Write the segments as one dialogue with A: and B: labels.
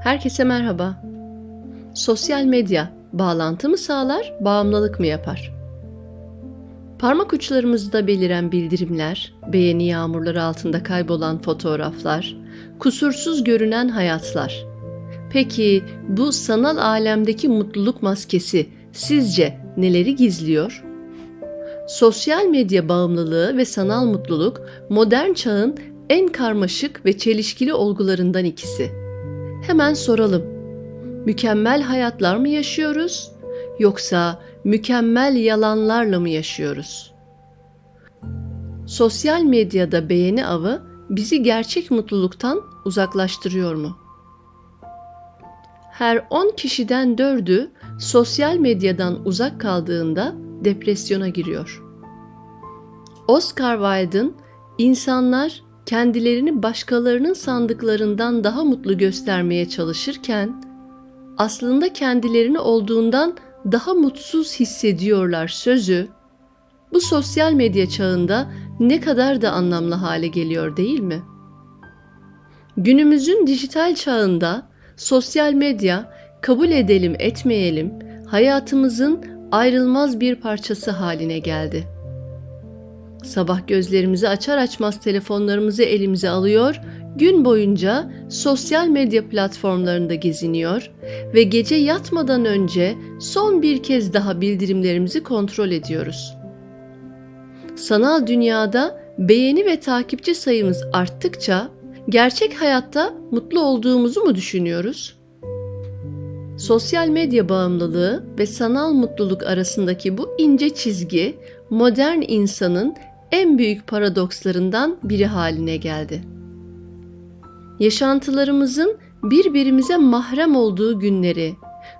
A: Herkese merhaba. Sosyal medya bağlantı mı sağlar, bağımlılık mı yapar? Parmak uçlarımızda beliren bildirimler, beğeni yağmurları altında kaybolan fotoğraflar, kusursuz görünen hayatlar. Peki bu sanal alemdeki mutluluk maskesi sizce neleri gizliyor? Sosyal medya bağımlılığı ve sanal mutluluk modern çağın en karmaşık ve çelişkili olgularından ikisi. Hemen soralım. Mükemmel hayatlar mı yaşıyoruz yoksa mükemmel yalanlarla mı yaşıyoruz? Sosyal medyada beğeni avı bizi gerçek mutluluktan uzaklaştırıyor mu? Her 10 kişiden 4'ü sosyal medyadan uzak kaldığında depresyona giriyor. Oscar Wilde'ın insanlar kendilerini başkalarının sandıklarından daha mutlu göstermeye çalışırken aslında kendilerini olduğundan daha mutsuz hissediyorlar sözü bu sosyal medya çağında ne kadar da anlamlı hale geliyor değil mi? Günümüzün dijital çağında sosyal medya kabul edelim etmeyelim hayatımızın ayrılmaz bir parçası haline geldi. Sabah gözlerimizi açar açmaz telefonlarımızı elimize alıyor, gün boyunca sosyal medya platformlarında geziniyor ve gece yatmadan önce son bir kez daha bildirimlerimizi kontrol ediyoruz. Sanal dünyada beğeni ve takipçi sayımız arttıkça gerçek hayatta mutlu olduğumuzu mu düşünüyoruz? Sosyal medya bağımlılığı ve sanal mutluluk arasındaki bu ince çizgi modern insanın en büyük paradokslarından biri haline geldi. Yaşantılarımızın birbirimize mahrem olduğu günleri,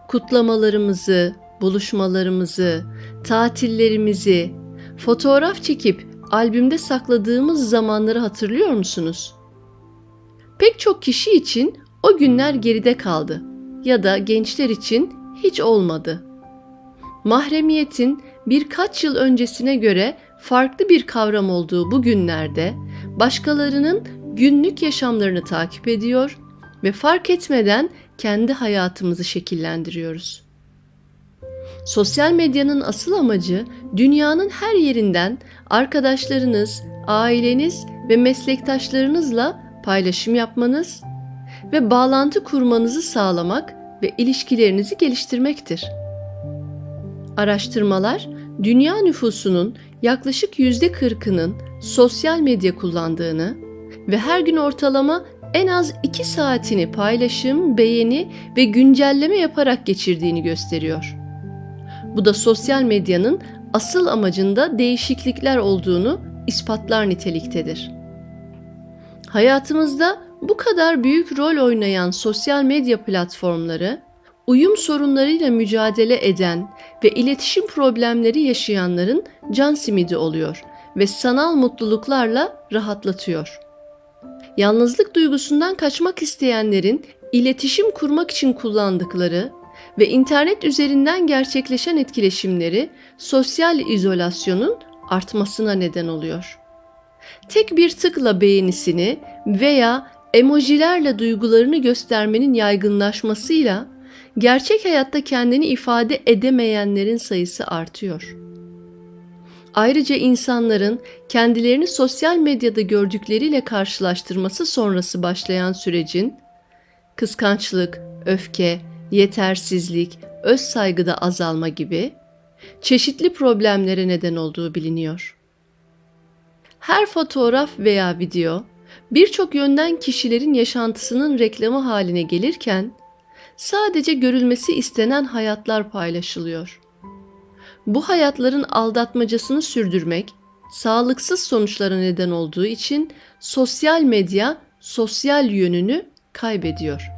A: kutlamalarımızı, buluşmalarımızı, tatillerimizi, fotoğraf çekip albümde sakladığımız zamanları hatırlıyor musunuz? Pek çok kişi için o günler geride kaldı ya da gençler için hiç olmadı. Mahremiyetin birkaç yıl öncesine göre farklı bir kavram olduğu bu günlerde başkalarının günlük yaşamlarını takip ediyor ve fark etmeden kendi hayatımızı şekillendiriyoruz. Sosyal medyanın asıl amacı dünyanın her yerinden arkadaşlarınız, aileniz ve meslektaşlarınızla paylaşım yapmanız ve bağlantı kurmanızı sağlamak ve ilişkilerinizi geliştirmektir. Araştırmalar dünya nüfusunun yaklaşık yüzde kırkının sosyal medya kullandığını ve her gün ortalama en az 2 saatini paylaşım, beğeni ve güncelleme yaparak geçirdiğini gösteriyor. Bu da sosyal medyanın asıl amacında değişiklikler olduğunu ispatlar niteliktedir. Hayatımızda bu kadar büyük rol oynayan sosyal medya platformları uyum sorunlarıyla mücadele eden ve iletişim problemleri yaşayanların can simidi oluyor ve sanal mutluluklarla rahatlatıyor. Yalnızlık duygusundan kaçmak isteyenlerin iletişim kurmak için kullandıkları ve internet üzerinden gerçekleşen etkileşimleri sosyal izolasyonun artmasına neden oluyor. Tek bir tıkla beğenisini veya emojilerle duygularını göstermenin yaygınlaşmasıyla gerçek hayatta kendini ifade edemeyenlerin sayısı artıyor. Ayrıca insanların kendilerini sosyal medyada gördükleriyle karşılaştırması sonrası başlayan sürecin kıskançlık, öfke, yetersizlik, öz saygıda azalma gibi çeşitli problemlere neden olduğu biliniyor. Her fotoğraf veya video birçok yönden kişilerin yaşantısının reklamı haline gelirken sadece görülmesi istenen hayatlar paylaşılıyor. Bu hayatların aldatmacasını sürdürmek sağlıksız sonuçlara neden olduğu için sosyal medya sosyal yönünü kaybediyor.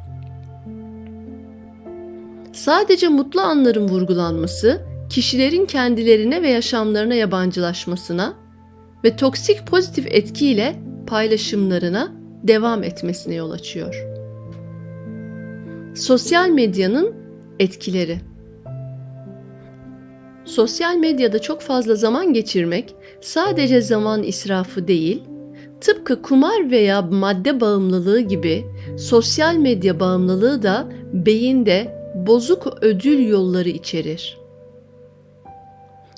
A: Sadece mutlu anların vurgulanması kişilerin kendilerine ve yaşamlarına yabancılaşmasına ve toksik pozitif etkiyle paylaşımlarına devam etmesine yol açıyor. Sosyal medyanın etkileri Sosyal medyada çok fazla zaman geçirmek sadece zaman israfı değil, Tıpkı kumar veya madde bağımlılığı gibi sosyal medya bağımlılığı da beyinde bozuk ödül yolları içerir.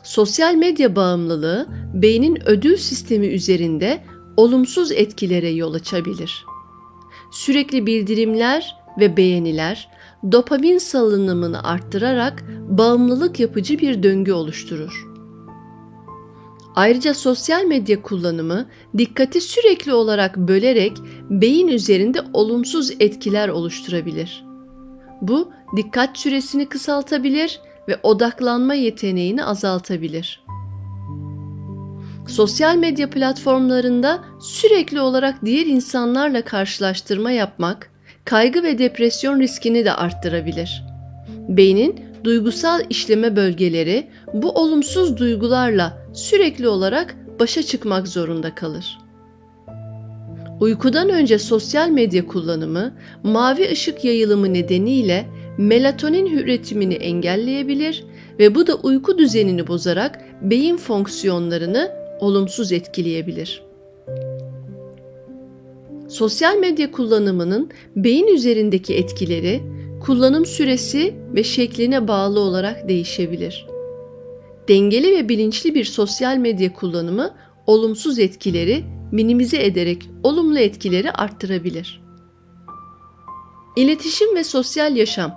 A: Sosyal medya bağımlılığı beynin ödül sistemi üzerinde olumsuz etkilere yol açabilir. Sürekli bildirimler ve beğeniler dopamin salınımını arttırarak bağımlılık yapıcı bir döngü oluşturur. Ayrıca sosyal medya kullanımı dikkati sürekli olarak bölerek beyin üzerinde olumsuz etkiler oluşturabilir. Bu dikkat süresini kısaltabilir ve odaklanma yeteneğini azaltabilir. Sosyal medya platformlarında sürekli olarak diğer insanlarla karşılaştırma yapmak, kaygı ve depresyon riskini de arttırabilir. Beynin duygusal işleme bölgeleri bu olumsuz duygularla sürekli olarak başa çıkmak zorunda kalır. Uykudan önce sosyal medya kullanımı mavi ışık yayılımı nedeniyle melatonin üretimini engelleyebilir ve bu da uyku düzenini bozarak beyin fonksiyonlarını olumsuz etkileyebilir. Sosyal medya kullanımının beyin üzerindeki etkileri kullanım süresi ve şekline bağlı olarak değişebilir. Dengeli ve bilinçli bir sosyal medya kullanımı olumsuz etkileri minimize ederek olumlu etkileri arttırabilir. İletişim ve sosyal yaşam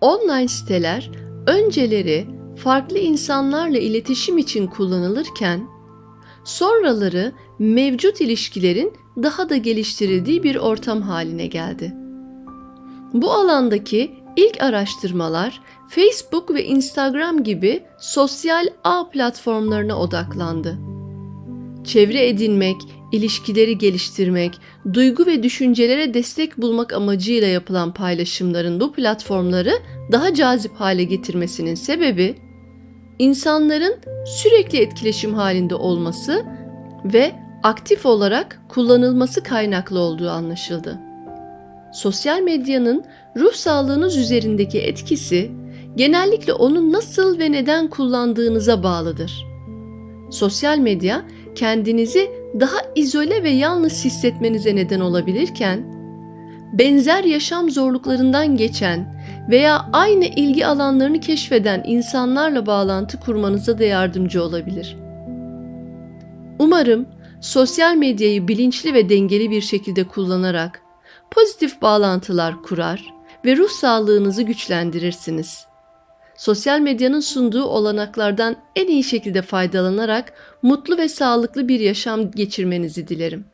A: Online siteler önceleri farklı insanlarla iletişim için kullanılırken sonraları mevcut ilişkilerin daha da geliştirildiği bir ortam haline geldi. Bu alandaki ilk araştırmalar Facebook ve Instagram gibi sosyal ağ platformlarına odaklandı. Çevre edinmek, ilişkileri geliştirmek, duygu ve düşüncelere destek bulmak amacıyla yapılan paylaşımların bu platformları daha cazip hale getirmesinin sebebi insanların sürekli etkileşim halinde olması ve aktif olarak kullanılması kaynaklı olduğu anlaşıldı. Sosyal medyanın ruh sağlığınız üzerindeki etkisi genellikle onu nasıl ve neden kullandığınıza bağlıdır. Sosyal medya kendinizi daha izole ve yalnız hissetmenize neden olabilirken, benzer yaşam zorluklarından geçen veya aynı ilgi alanlarını keşfeden insanlarla bağlantı kurmanıza da yardımcı olabilir. Umarım sosyal medyayı bilinçli ve dengeli bir şekilde kullanarak pozitif bağlantılar kurar ve ruh sağlığınızı güçlendirirsiniz. Sosyal medyanın sunduğu olanaklardan en iyi şekilde faydalanarak mutlu ve sağlıklı bir yaşam geçirmenizi dilerim.